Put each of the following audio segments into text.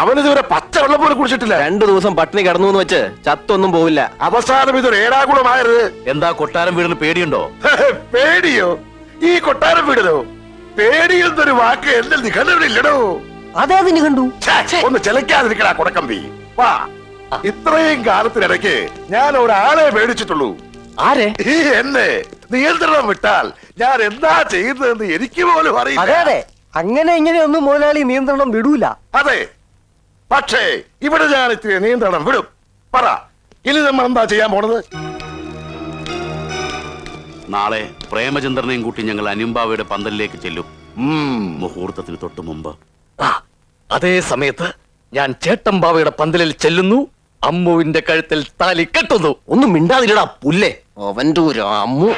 അവനിതുവരെ പച്ച വെള്ളം പോലെ കുടിച്ചിട്ടില്ല. രണ്ടു ദിവസം പട്ടിണി കിടന്നു എന്ന് വെച്ച് ചത്തൊന്നും പോവില്ല. അവസാനം ഇതൊരു ഏടാകുളമായത്. എന്താ കൊട്ടാരം വീടിന് പേടിയുണ്ടോ? പേടിയോ? ഈ കൊട്ടാരം വീടിനോ? പേടി എന്നൊരു വാക്ക് എന്റെ നിഘണ്ടോ അതേതിന് നിഘണ്ടു ഒന്ന് ചെലക്കാതിരിക്കടാ കൊടക്കമ്പി. വാ. ഇത്രയും കാലത്തിനിടയ്ക്ക് ഞാൻ ഒരാളെ പേടിച്ചിട്ടുള്ളൂ. ആരെ? ഈ എന്നെ നിയന്ത്രണം വിട്ടാൽ ഞാൻ എന്താ ചെയ്യുന്നതെന്ന് എനിക്ക് പോലും അതെ അറിയില്ല. അതെ അങ്ങനെ ഇങ്ങനെ ഒന്നും മുതലാളി നിയന്ത്രണം വിടൂല. അതെ. പക്ഷേ ഇവിടെ ഞാൻ ഇത്തിരി നിയന്ത്രണം വിടും. പറ ഇനി നമ്മൾ എന്താ ചെയ്യാൻ പോണത്? നാളെ പ്രേമചന്ദ്രനെയും കൂട്ടി ഞങ്ങൾ അനിമ്പാവയുടെ പന്തലിലേക്ക് ചെല്ലും. മുഹൂർത്തത്തിന് തൊട്ട് മുമ്പ്. അതേ സമയത്ത് ഞാൻ ചേട്ടമ്പാവയുടെ പന്തലിൽ ചെല്ലുന്നു. അമ്മുവിന്റെ കഴുത്തിൽ താലി കെട്ടുന്നു. ഒന്നും മിണ്ടാതില്ലടാ പുല്ലേ. അവന്റെ ഒരു അമ്മു?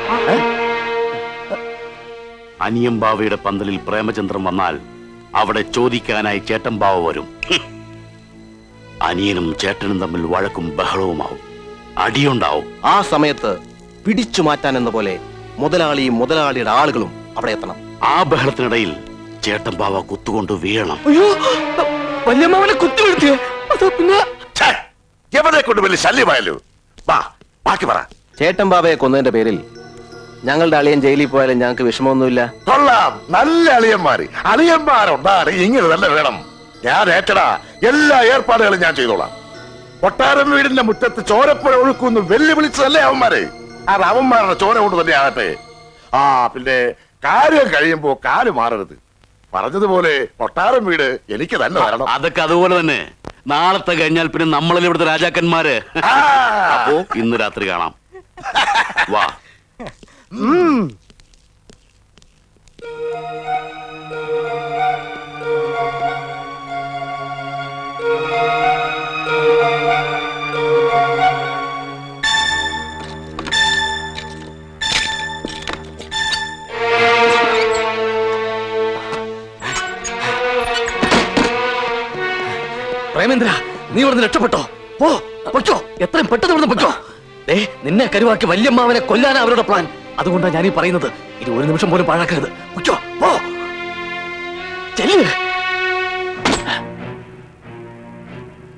അനിയമ്പാവയുടെ പന്തലിൽ പ്രേമചന്ദ്രൻ വന്നാൽ അവിടെ ചോദിക്കാനായി ചേട്ടമ്പാവ വരും. അനിയനും ചേട്ടനും തമ്മിൽ വഴക്കും ബഹളവുമാവും. അടിയുണ്ടാവും. ആ സമയത്ത് പിടിച്ചു മാറ്റാൻ എന്ന പോലെ മുതലാളിയും മുതലാളിയുടെ ആളുകളും അവിടെ എത്തണം. ആ ബഹളത്തിനിടയിൽ ചേട്ടൻ ബാവ കുത്തുകൊണ്ട് വീഴണം. അയ്യോ വല്യമ്മാവനെ കുത്തി വീഴ്ത്തിയേ. അത് പിന്നെ. ഛേ, കൊണ്ട് വലിയ ശല്യമായല്ലോ വാ ബാക്കി പറ. ചേട്ടൻ ബാബയെ കൊന്നതിന്റെ പേരിൽ ഞങ്ങളുടെ അളിയൻ ജയിലിൽ പോയാലും ഞങ്ങൾക്ക് വിഷമമൊന്നുമില്ല. കൊള്ളാം. നല്ല അളിയന്മാര്. അളിയന്മാരുണ്ടാണ്. ഇങ്ങനെ തന്നെ വേണം. ഞാൻ ഏറ്റടാ. എല്ലാ ഏർപ്പാടുകളും ഞാൻ ചെയ്തോളാം. കൊട്ടാരം വീടിന്റെ മുറ്റത്ത് ചോരപ്പുഴ ഒഴുക്കുന്നു വെല്ലുവിളിച്ചതല്ലേ അവന്മാരെ? ആ അവന്മാരുടെ ചോര കൊണ്ട് തന്നെ ആകട്ടെ. ആ പിന്നെ കാര്യം കഴിയുമ്പോ കാൽ മാറരുത്. പറഞ്ഞതുപോലെ കൊട്ടാരം വീട് എനിക്ക് തന്നെ വരണം അതൊക്കെ അതുപോലെ തന്നെ. നാളത്തെ കഴിഞ്ഞാൽ പിന്നെ നമ്മളല്ലേ ഇവിടുത്തെ രാജാക്കന്മാര്. ആ. അപ്പോ ഇന്ന് രാത്രി കാണാം. വാ. പ്രേമേന്ദ്ര നീ ഇവിടുന്ന് രക്ഷപ്പെട്ടോ? ഓ പൊയ്ക്കോ. എത്രയും പെട്ടെന്ന് ഇവിടുന്ന് പൊയ്ക്കോ. ഏ നിന്നെ കരുവാക്കി വല്യമ്മാവനെ കൊല്ലാനാ അവരുടെ പ്ലാൻ അതുകൊണ്ടാണ് ഞാനീ പറയുന്നത്. ഇത് ഒരു നിമിഷം പോലും പാഴാക്കരുത്. പൊയ്ക്കോ ഓ ചെല്ല്.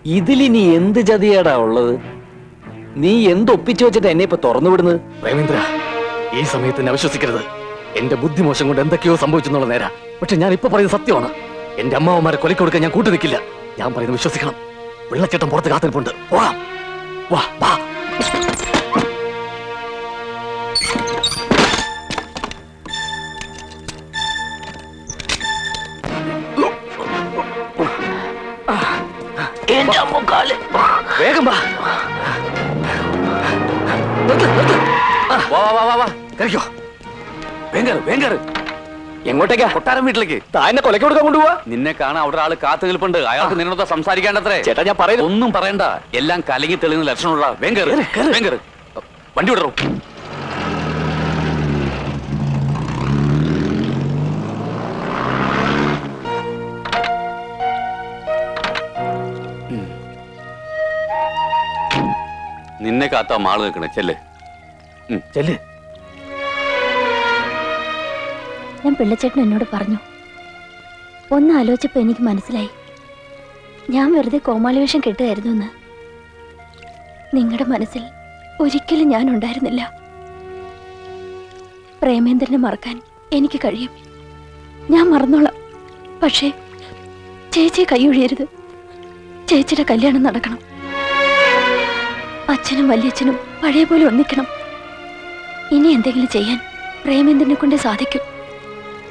ഇതിലിനി എന്ത് ചതിയാടാ ഉള്ളത്? നീ എന്തൊപ്പിച്ചു വെച്ചിട്ട് എന്നെ ഇപ്പൊ തുറന്നു വിടുന്നത്? പ്രേമേന്ദ്ര ഈ സമയത്ത് എന്നെ അവിശ്വസിക്കരുത്. എന്റെ ബുദ്ധിമോശം കൊണ്ട് എന്തൊക്കെയോ സംഭവിച്ചെന്നുള്ള നേരാ. പക്ഷെ ഞാൻ ഇപ്പൊ പറയുന്നത് സത്യമാണ്. എന്റെ അമ്മാവന്മാരെ കൊലക്കൊടുക്കാൻ ഞാൻ കൂട്ടു നിൽക്കില്ല ഞാൻ പറയുന്നത് വിശ്വസിക്കണം വെള്ളച്ചേട്ടൻ പുറത്ത് കാത്തിരിപ്പുണ്ട് പോകാം വാ വാ വേഗം വാ നിർത്ത്, നിർത്ത്. ആ, വാ, വാ, വാ, വാ, വാ. കേറിക്കോ. വേഗം കേറ്, വേഗം കേറ്. എങ്ങോട്ടേക്കാ? കൊട്ടാരം വീട്ടിലേക്ക്. താ എന്നെ കൊലക്ക് കൊടുക്കാൻ കൊണ്ടുപോവാ? നിന്നെ കാണാൻ അവിടെ ആൾ കാത്തു നിൽപ്പുണ്ട്. അയാൾക്ക് നിന്നോട് സംസാരിക്കേണ്ടത്രേ. ചേട്ടാ ഞാൻ പറയുന്നു ഒന്നും പറയണ്ട. എല്ലാം കലങ്ങി തെളിയുന്ന ലക്ഷണമുള്ള വണ്ടി വിടറോ. നിന്നെ കാത്താ മാൾ നിൽക്കണേ ചെല്ലേ. ചെല്ല്. ഞാൻ പിള്ളച്ചേട്ടൻ എന്നോട് പറഞ്ഞു. ഒന്ന് ആലോചിച്ചപ്പോൾ എനിക്ക് മനസ്സിലായി. ഞാൻ വെറുതെ കോമാളിവേഷം കെട്ടുകയായിരുന്നു എന്ന് നിങ്ങളുടെ മനസ്സിൽ ഒരിക്കലും ഞാൻ ഉണ്ടായിരുന്നില്ല. പ്രേമേന്ദ്രനെ മറക്കാൻ എനിക്ക് കഴിയും. ഞാൻ മറന്നോളാം. പക്ഷേ ചേച്ചിയെ കൈയൊഴിയരുത്. ചേച്ചിയുടെ കല്യാണം നടക്കണം. അച്ഛനും വല്യച്ഛനും പഴയ പോലെ ഒന്നിക്കണം. ഇനി എന്തെങ്കിലും ചെയ്യാൻ പ്രേമേന്ദ്രനെ കൊണ്ട് സാധിക്കും.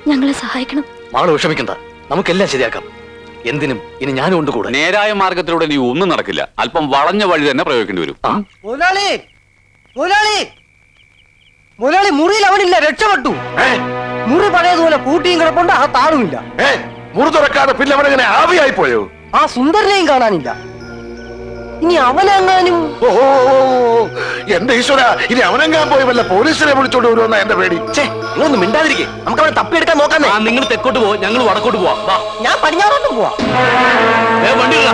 ഞങ്ങളെ സഹായിക്കണം. മാൾ വിഷമിക്കണ്ട. നമുക്കെല്ലാം ശരിയാക്കാം. എന്തിനും ഇനി ഞാനും ഉണ്ട് കൂടെ. നേരായ മാർഗത്തിലൂടെ നീ ഒന്നും നടക്കില്ല. അല്പം വളഞ്ഞ വഴി തന്നെ പ്രയോഗിക്കേണ്ടി വരും. മുതലാളി! മുതലാളി! മുതലാളി മുറിയിൽ അവനില്ല രക്ഷപ്പെട്ടു? മുറി പഴയതുപോലെ കൂട്ടിയും കിടപ്പുണ്ട് ആ താളുമില്ല. മുറി തുറക്കാതെ പിന്നെ അവനെങ്ങനെ ആവിയായി പോയോ? ആ സുന്ദരനെയും കാണാനില്ല. ഇനി അവനെങ്ങാനും? ഓഹോ. എന്റെ ഈശ്വര ഇനി അവനെങ്ങാൻ പോയി വല്ല പോലീസിനെ വിളിച്ചോണ്ട് വരുമെന്നാ എന്റെ പേടി? ഛേ നിങ്ങളൊന്നും മിണ്ടാതിരിക്കേ. നമുക്ക് അവനെ തപ്പിയെടുക്കാൻ നോക്കാന്നേ ആ നിങ്ങൾ തെക്കോട്ട് പോ ഞങ്ങൾ വടക്കോട്ട് പോവാം. വാ. ഞാൻ പടിഞ്ഞാറോട്ട് പോവാ. ഏ വണ്ടി ഇടാ.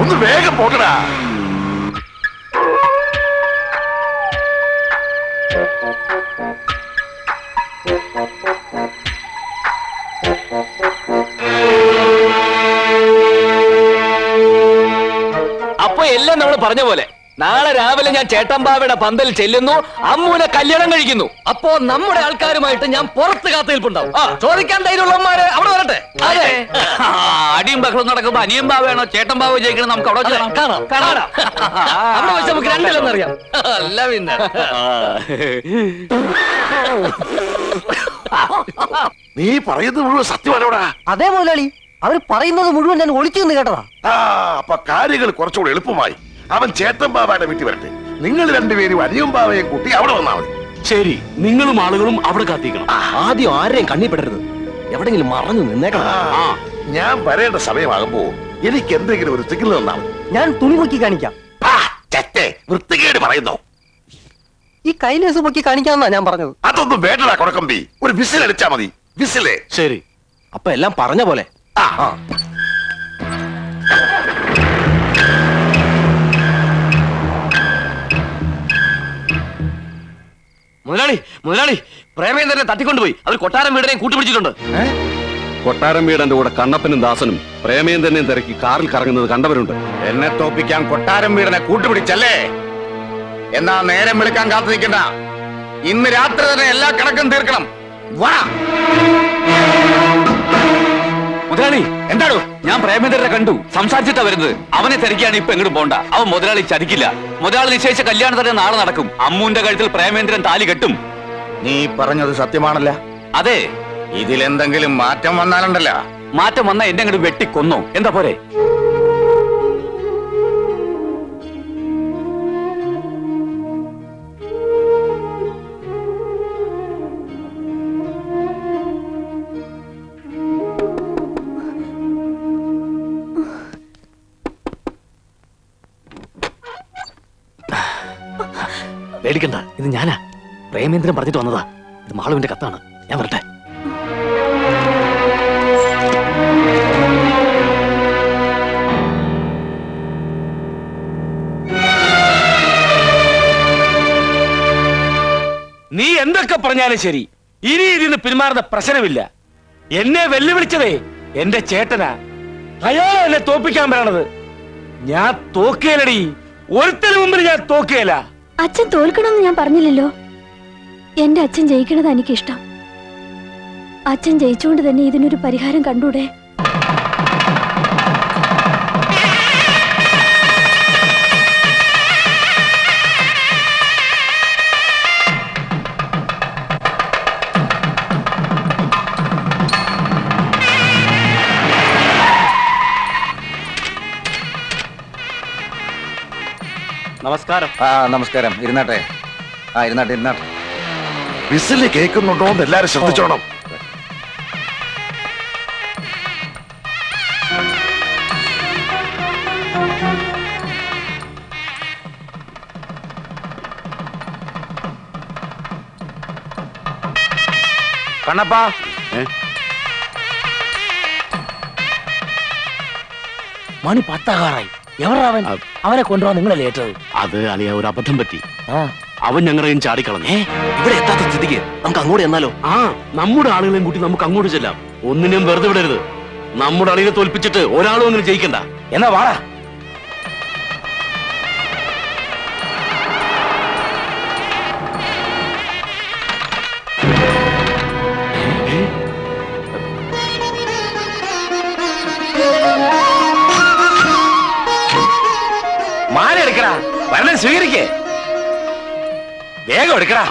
ഒന്ന് വേഗം പോകടാ. Thank നമ്മൾ പറഞ്ഞ പോലെ. നാളെ രാവിലെ ഞാൻ ചേട്ടമ്പാവയുടെ പന്തൽ ചെല്ലുന്നു അമ്മൂനെ കല്യാണം കഴിക്കുന്നു. അപ്പോ നമ്മുടെ ആൾക്കാരുമായിട്ട് ഞാൻ പുറത്ത് കാത്തുനിൽപ്പുണ്ടാവും ആ, ചോദിക്കാൻ ധൈര്യമുള്ളവന്മാര് അവിടെ വരട്ടെ? അതെ. അടിയും ബഹളും നടക്കുമ്പോ അനിയും ബാവയാണോ ചേട്ടൻ ബാവോ ജയിക്കണം നമുക്ക് അവിടെ കാണാം. കാണാം അവിടെ വെച്ച് നമുക്ക് രണ്ടിലെന്നറിയാം അല്ല പിന്നെ. നീ പറയുന്നത് മുഴുവൻ സത്യമാണോടാ അതേ മുതലാളി അവർ പറയുന്നത് മുഴുവൻ ഞാൻ ഒളിച്ചു നിന്ന് കേട്ടതാ. ആ അപ്പൊ കാര്യങ്ങൾ കുറച്ചുകൂടി എളുപ്പമായി. അവൻ ചേത്തൻ ബാബയുടെ വീട്ടിൽ വരട്ടെ. നിങ്ങൾ രണ്ടുപേരും അരിയും ബാബയെ കൂട്ടി അവിടെ വന്നാൽ മതി. ശരി നിങ്ങളും ആളുകളും അവിടെ കാത്തിക്കണം ആദ്യം ആരെയും കണ്ണിപ്പെടരുത് എവിടെങ്കിലും മറഞ്ഞു നിന്നേക്കണം. ഞാൻ വരേണ്ട സമയമാകുമ്പോ എനിക്ക് എന്തെങ്കിലും ഒരു സിഗ്നൽ തന്നാൽ ഞാൻ തുണി പൊക്കി കാണിക്കാം. വൃത്തികേട് പറയുന്നു. ഈ കൈലേസ് പൊക്കി കാണിക്കാന്നാ ഞാൻ പറഞ്ഞത്. അതൊന്നും വേണ്ടടാ കൊടക്കമ്പി. ഒരു വിസിൽ അടിച്ചാ മതി. വിസിലേ. ശരി. അപ്പൊ എല്ലാം പറഞ്ഞ പോലെ. ആ. മുതലാളി മുതലാളി പ്രേമേന്ദ്രനെ തട്ടിക്കൊണ്ടുപോയി. അവർ കൊട്ടാരം വീടിനെയും കൂട്ടുപിടിച്ചിട്ടുണ്ട് കൊട്ടാരം വീടന്റെ കൂടെ കണ്ണപ്പനും ദാസനും പ്രേമേന്ദ്രനെയും തിരക്കി കാറിൽ കറങ്ങുന്നത് കണ്ടവരുണ്ട്. എന്നെ തോപ്പിക്കാൻ കൊട്ടാരം വീടനെ കൂട്ടുപിടിച്ചല്ലേ? എന്നാ നേരം വിളിക്കാൻ കാത്തു നിൽക്കണ്ട. ഇന്ന് രാത്രി തന്നെ എല്ലാ കണക്കും തീർക്കണം. വാ. മുതലാളി എന്താണോ ഞാൻ പ്രേമേന്ദ്രനെ കണ്ടു സംസാരിച്ചിട്ടാ വരുന്നത്. അവനെ തിരക്കിയാണ് ഇപ്പൊ എങ്ങോട്ട് പോണ്ട. അവൻ മുതലാളി ചതിക്കില്ല. മുതലാളി നിശ്ചയിച്ച കല്യാണം തന്നെ നാളെ നടക്കും. അമ്മുന്റെ കഴുത്തിൽ പ്രേമേന്ദ്രൻ താലി കെട്ടും. നീ പറഞ്ഞത് സത്യമാണല്ല? അതെ. ഇതിലെന്തെങ്കിലും മാറ്റം വന്നാലുണ്ടല്ല? മാറ്റം വന്നാ എന്നെ അങ്ങോട്ട് വെട്ടിക്കൊന്നോ? എന്താ പോരെ? ഇത് ഞാനാ. പ്രേമേന്ദ്രൻ പറഞ്ഞിട്ട് വന്നതാ. ഇത് മാളുവിന്റെ കത്താണ്. ഞാൻ വരട്ടെ. നീ എന്തൊക്കെ പറഞ്ഞാലും ശരി. ഇനി ഇതിന് പിന്മാറുന്ന പ്രശ്നമില്ല. എന്നെ വെല്ലുവിളിച്ചതേ എന്റെ ചേട്ടനാ. അയാളെ എന്നെ തോപ്പിക്കാൻ പറയണത്. ഞാൻ തോക്കേലടി. ഒരുത്തന് മുമ്പിൽ ഞാൻ തോക്കേല. അച്ഛൻ തോൽക്കണമെന്ന് ഞാൻ പറഞ്ഞില്ലല്ലോ. എന്റെ അച്ഛൻ ജയിക്കണത് എനിക്കിഷ്ടം. അച്ഛൻ ജയിച്ചുകൊണ്ട് തന്നെ ഇതിനൊരു പരിഹാരം കണ്ടൂടെ? നമസ്കാരം. ആ നമസ്കാരം. ഇരുന്നാട്ടെ. ആ ഇരുന്നാട്ടെ ഇരുന്നാട്ടെ. വിസിൽ കേൾക്കുന്നുണ്ടോ എന്ന് എല്ലാരും ശ്രദ്ധിച്ചോണം. കണ്ണപ്പാ. മണി പത്താകാറായി. എവരവൻ അവനെ കൊണ്ടുപോകാൻ നിങ്ങളല്ലേ ഏറ്റത്? അത് അലിയ ഒരു അബദ്ധം പറ്റി. അവൻ ഞങ്ങളെയും ചാടിക്കളഞ്ഞു. ഇവിടെ എത്താത്ത സ്ഥിതിക്ക് നമുക്ക് അങ്ങോട്ട് എന്നാലോ ആ. നമ്മുടെ ആളുകളെയും കൂട്ടി നമുക്ക് അങ്ങോട്ട് ചെല്ലാം. ഒന്നിനും വെറുതെ വിടരുത്. നമ്മുടെ അളിയെ തോൽപ്പിച്ചിട്ട് ഒരാളും അങ്ങനെ ജയിക്കണ്ട. എന്നാ വാടാ. மாலை எடுக்கிறா வரல சுவீரிக்கு வேகம் எடுக்கிறா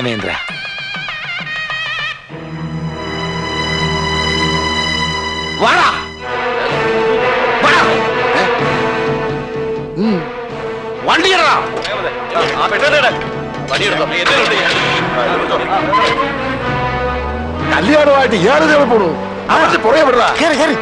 വാടാ. പരമേന്ദ്ര വാടാ. വാടാ വണ്ടി കല്യാണമായിട്ട് ഇയാൾ കയറി പോണു. ആ പുറകെ വിടറാ കേറി കേറി.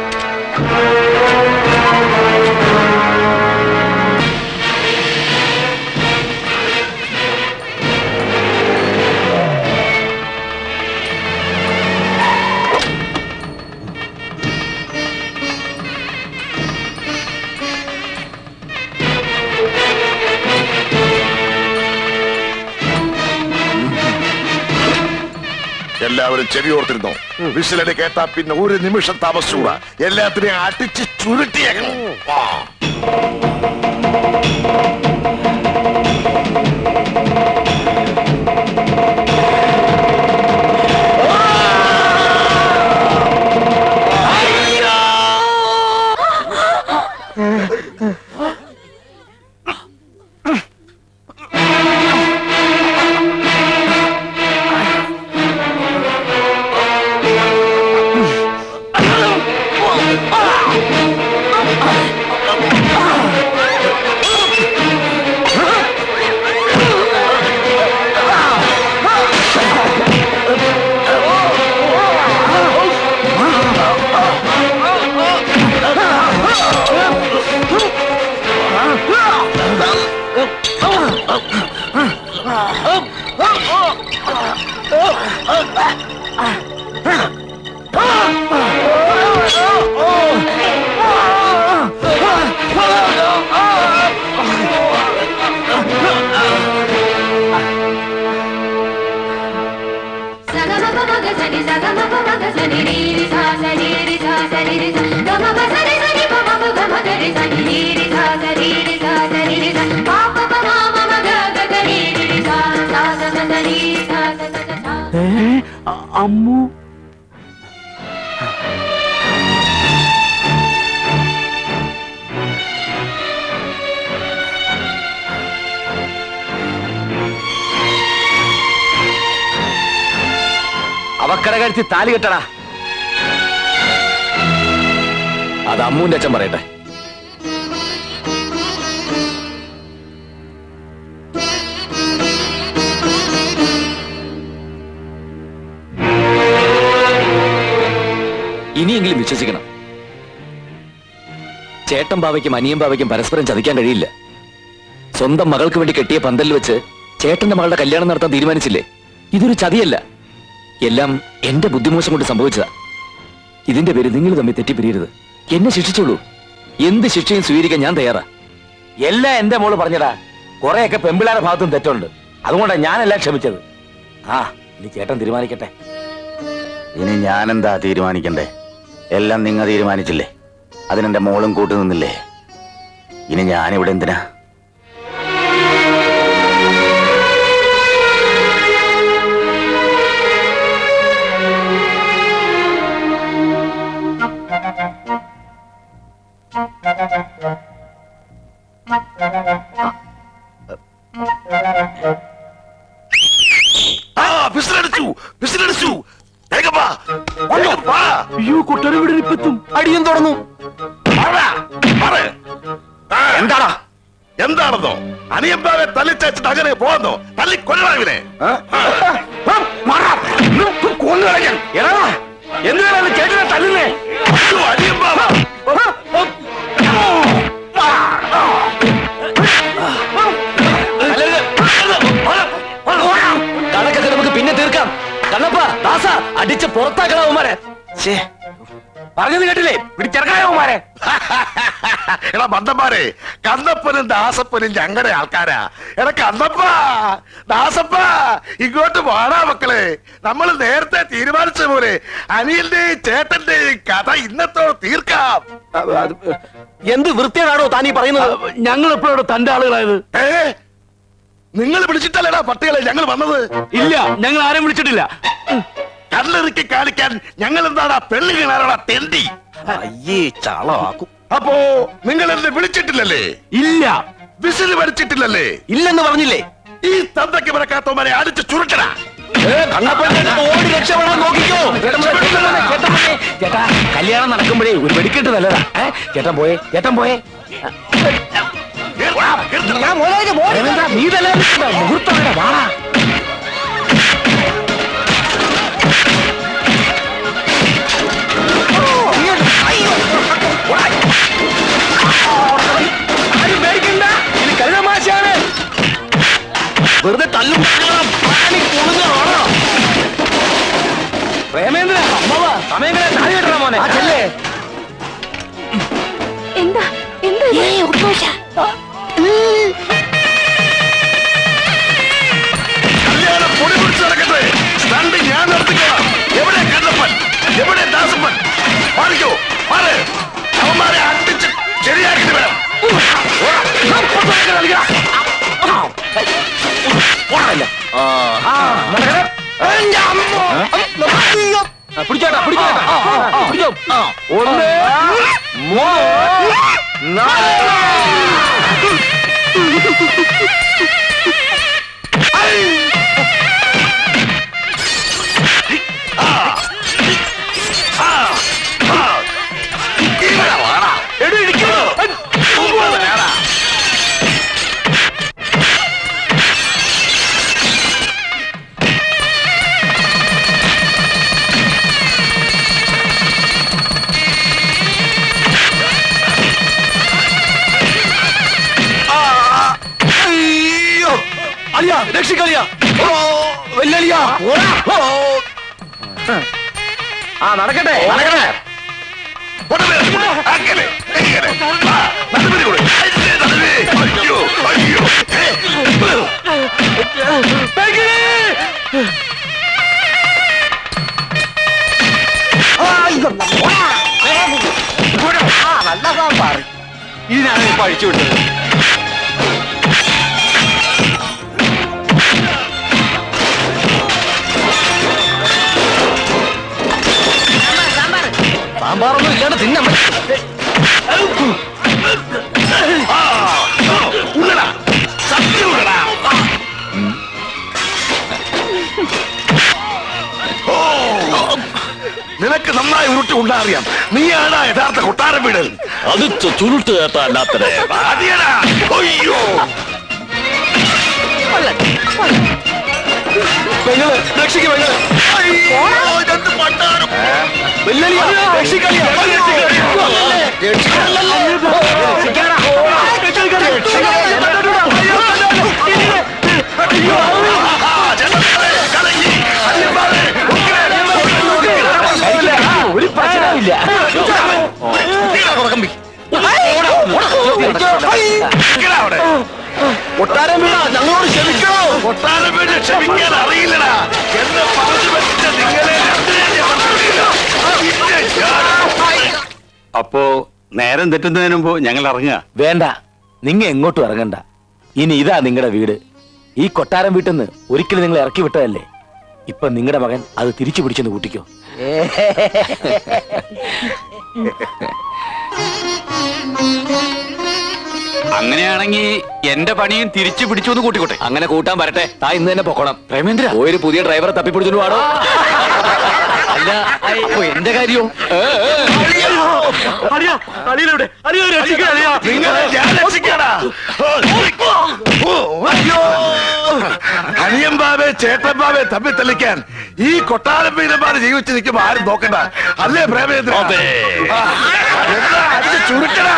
എല്ലാവരും ചെവിയോർത്തിരുന്നു വിസിലടി കേട്ടാ പിന്നെ ഒരു നിമിഷം താമസിച്ചൂടാ എല്ലാത്തിനെയും അടിച്ച് ചുരുട്ടിയേക്കണം. ആ. അമ്മു അവക്കട കഴുത്തി അത് അമ്മൂന്റെ അച്ഛൻ പറയട്ടെ. ഇനിയെങ്കിലും വിശ്വസിക്കണം. ചേട്ടൻ ബാവയ്ക്കും അനിയൻ ബാവയ്ക്കും പരസ്പരം ചതിക്കാൻ കഴിയില്ല. സ്വന്തം മകൾക്ക് വേണ്ടി കെട്ടിയ പന്തലിൽ വെച്ച് ചേട്ടന്റെ മകളുടെ കല്യാണം നടത്താൻ തീരുമാനിച്ചില്ലേ? ഇതൊരു ചതിയല്ല. എല്ലാം എന്റെ ബുദ്ധിമോശം കൊണ്ട് സംഭവിച്ചതാ. ഇതിന്റെ പേര് നിങ്ങൾ തമ്മിൽ തെറ്റിപ്പിരിയരുത്. എന്നെ ശിക്ഷിച്ചോളൂ. എന്ത് ശിക്ഷയും സ്വീകരിക്കാൻ ഞാൻ തയ്യാറാ. എല്ലാം എന്റെ മോൾ പറഞ്ഞടാ കുറെയൊക്കെ പെമ്പിളാരുടെ ഭാഗത്തും തെറ്റുണ്ട്. അതുകൊണ്ടാണ് ഞാനെല്ലാം ക്ഷമിച്ചത്. ആ ഇനി ചേട്ടൻ തീരുമാനിക്കട്ടെ. ഇനി ഞാനെന്താ തീരുമാനിക്കണ്ടേ? എല്ലാം നിങ്ങൾ തീരുമാനിച്ചില്ലേ? അതിനെന്റെ മോളും കൂട്ടു നിന്നില്ലേ ഇനി ഞാനിവിടെ എന്തിനാ? എന്താടാ? എന്താണെന്നോ? അനിയമ്പാവെ തല്ലിച്ചേച്ചിട്ട് അങ്ങനെ പോന്നോ തല്ലി കൊന്നുകളയാൻ എടാ. എന്തിനാണ് ചേട്ടനെ തല്ലുന്നേ? അനിയമ്പാവ കണക്കൊക്കെ നമുക്ക് പിന്നെ തീർക്കാം. കണ്ണപ്പ ദാസ അടിച്ച് പുറത്താക്കണവന്മാരെ പറഞ്ഞത് കേട്ടില്ലേ? പിടിച്ചെറുക്കായവന്മാരെ എടാ മന്ദന്മാരെ കന്നപ്പനും ദാസപ്പനും ഞങ്ങളുടെ ആൾക്കാരാ. എടാ കന്നപ്പ ദാസപ്പ ഇങ്ങോട്ട് വാടാ മക്കളെ. നമ്മൾ നേരത്തെ തീരുമാനിച്ച പോലെ അനിയന്റെയും ചേട്ടന്റെയും കഥ ഇന്നത്തോ തീർക്കാം. എന്ത് വൃത്തിയാണോ താനീ പറയുന്നത്? ഞങ്ങൾ എപ്പോഴാണ് തന്റെ ആളുകളായത്? ഏ? നിങ്ങൾ വിളിച്ചിട്ടല്ലേടാ പട്ടികളെ ഞങ്ങൾ വന്നത്? ഇല്ല ഞങ്ങൾ ആരും വിളിച്ചിട്ടില്ല. കല്ലെറുക്കി കാണിക്കാൻ ഞങ്ങൾ എന്താടാ പെള്ളി കിണാറടാ തെണ്ടി? അയ്യേ ചാളമാക്കും അപ്പോ നിങ്ങൾ എന്നെ വിളിച്ചിട്ടില്ലല്ലേ? ഇല്ല. വിസിൽ വരച്ചിട്ടില്ലല്ലേ? ഇല്ലെന്ന് പറഞ്ഞില്ലേ? ഈ തന്തയ്ക്ക് പറക്കാത്തവന്മാരെ അടിച്ച് ചുരുക്കടാ ഓടി രക്ഷപ്പെടാൻ നോക്കിക്കോ. ചേട്ടാ കല്യാണം നടക്കുമ്പോഴേ ഒരു വെടിക്കെട്ട് നല്ലതാ. ചേട്ടൻ പോയേ ചേട്ടൻ പോയേ. നീ തന്നെ മുഹൂർത്തം വാടാ. വെറുതെ തല്ലു പാണി പൊളുന്നതാണോ പ്രേമേന്ദ്ര അമ്മവ സമയം കളയാൻ താഴെ കെട്ടണ മോനെ ആ ചെല്ലേ എന്താ എന്താ കല്യാണം പൊടി പിടിച്ച് നടക്കട്ടെ സ്റ്റണ്ട് ഞാൻ നടത്തിക്കോളാം എവിടെ കണ്ണപ്പൻ എവിടെ ദാസപ്പൻ മാറിക്കോ മാറ് അവന്മാരെ അട്ടിച്ച് ശരിയാക്കിട്ട് വരാം കളിക്കാം പോണല്ല പിടിച്ചോട്ടാ പിടിച്ചോട്ടാ. പിടിച്ചോ. ഒന്ന് മൂന്ന് നാല്. ഇതിനാണ് ഇപ്പൊ അഴിച്ചു വിട്ടത്. സാമ്പാറൊന്നും ഇല്ലാണ്ട് തിന്നാൻ നന്നായി ഉരുട്ടി ഉണ്ടാറിയാം. നീയാണ് യഥാർത്ഥ കൊട്ടാര വീടൽ. അത് ചുരുട്ട് അതിയടാ. അയ്യോ. കൊട്ടാരം വീടാ ഞങ്ങളോട് ക്ഷമിക്കോ കൊട്ടാരം വീട് ക്ഷമിക്കാൻ അറിയില്ലടാ. എന്നെ പറഞ്ഞു വെച്ച നിങ്ങളെ അപ്പോ നേരം തെറ്റുന്നതിന് മുമ്പ് ഞങ്ങൾ ഇറങ്ങുക. വേണ്ട. നിങ്ങ എങ്ങോട്ടും ഇറങ്ങണ്ട. ഇനി ഇതാ നിങ്ങളുടെ വീട്. ഈ കൊട്ടാരം വീട്ടിൽ നിന്ന് ഒരിക്കലും നിങ്ങൾ ഇറക്കി വിട്ടതല്ലേ? ഇപ്പൊ നിങ്ങളുടെ മകൻ അത് തിരിച്ചു പിടിച്ചെന്ന് കൂട്ടിക്കോ. അങ്ങനെയാണെങ്കിൽ എന്റെ പണിയും തിരിച്ചു പിടിച്ചു എന്ന് കൂട്ടിക്കോട്ടെ. അങ്ങനെ കൂട്ടാൻ വരട്ടെ. താ ഇന്ന് തന്നെ പൊക്കണം. പ്രേമേന്ദ്ര. ഒരു പുതിയ ഡ്രൈവറെ തപ്പിപ്പിടിച്ചു പാടോ അല്ല അപ്പൊ എന്റെ കാര്യവും? നിങ്ങളെ ഞാൻ രക്ഷിക്കാടാ. ഓ, അയ്യോ അനിയൻ ബാബെ ചേട്ടൻ ബാബെ തമ്മിൽ തെളിക്കാൻ ഈ കൊട്ടാരം വീരന്മാര് ജീവിച്ചു നിൽക്കുമ്പോ ആരും നോക്കണ്ട. അല്ലേ അടിച്ച് ചുരുക്കടാ.